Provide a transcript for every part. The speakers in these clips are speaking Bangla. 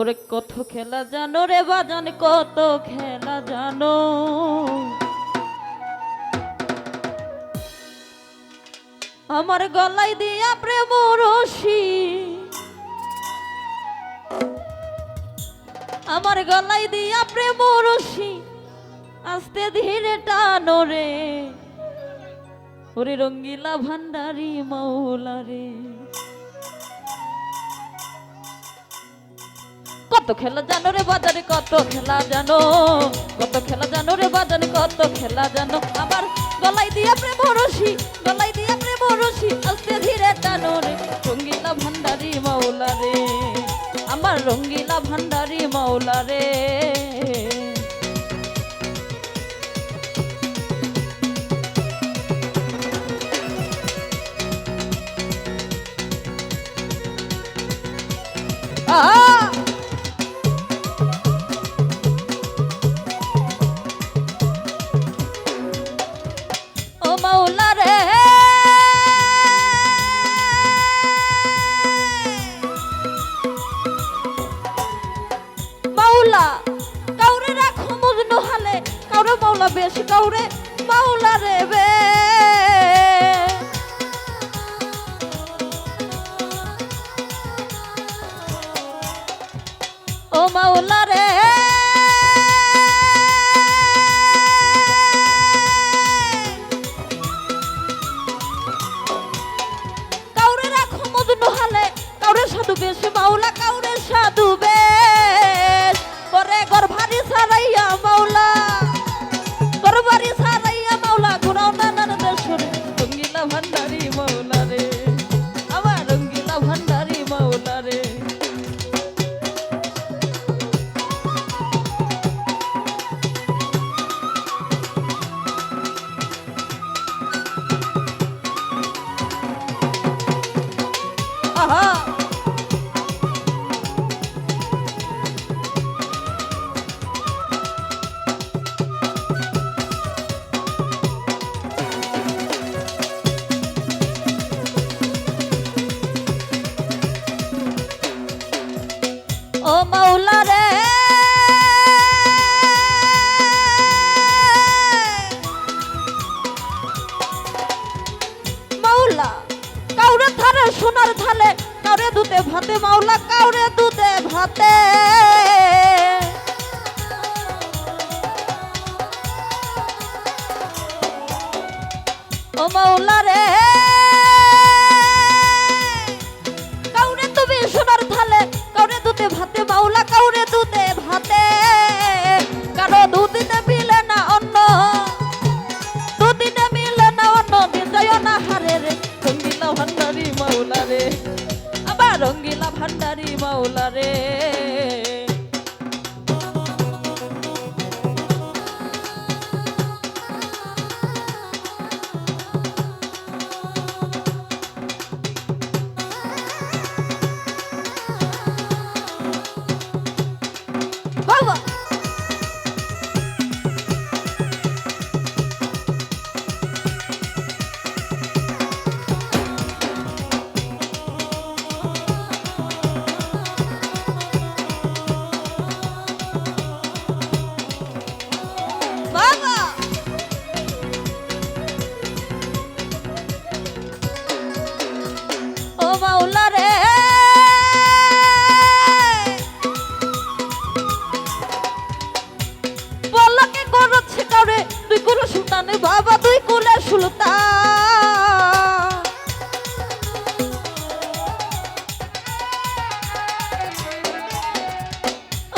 ওরে কত খেলা জানো রে বাজান, কত খেলা জানো। আমার গলায় দিয়া প্রেম রশি। আমার গলায় দিয়া প্রেম রশি, আস্তে ধীরে টানো রে। ওরে রঙ্গিলা ভান্ডারি মাওলা রে। কত খেলা জানো রে বাজারে কত খেলা জানো? কত খেলা জানো রে বাজারে কত খেলা জানো? আমার গলাই দিয়া প্রেম রশি গলাই দিয়া প্রেম রশি আস্তে ধীরে জানো রে। রঙ্গিলা ভান্ডারি মাওলা রে, আমার রঙ্গিলা ভান্ডারি মাওলা রে। বেশি কাউরে মাওলা রে বে। মাওলা কাউরে দুধে ভাতে। ও মাওলা রে। মাওলা রে। মাওলা রে। বলকে করছে কারে তুই কুলে সুলতান বাবা তুই কুলে সুলতান।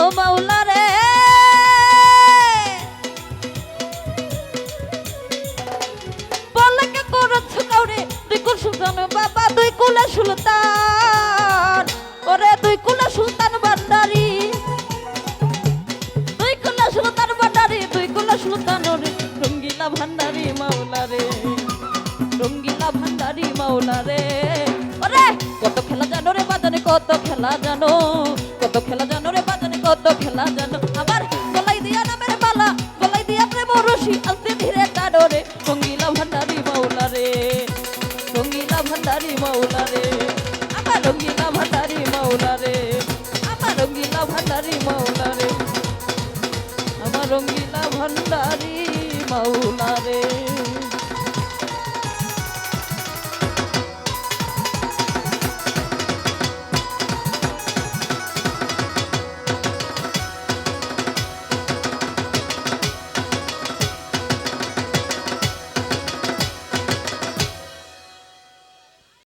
ও মাওলা সুলতান বাবা তুই কুলে সুলতান। ওরে তুই কুলে সুলতান বান্দারি তুই কুলা সুলতান ভান্ডারি তুই কুলা সুলতান রে রঙ্গিলা ভান্ডারি মাওলা রে। রঙ্গিলা ভান্ডারি মাওলা রে। ওরে, কত খেলা জানো রে বাজানে, কত খেলা জানো। কত খেলা জানো রে বাজানে, কত খেলা জানো। মাওলা রে আমার গিলা ভাতারি মাওলা রে আমার গিলা ভাতারি মাওলা রে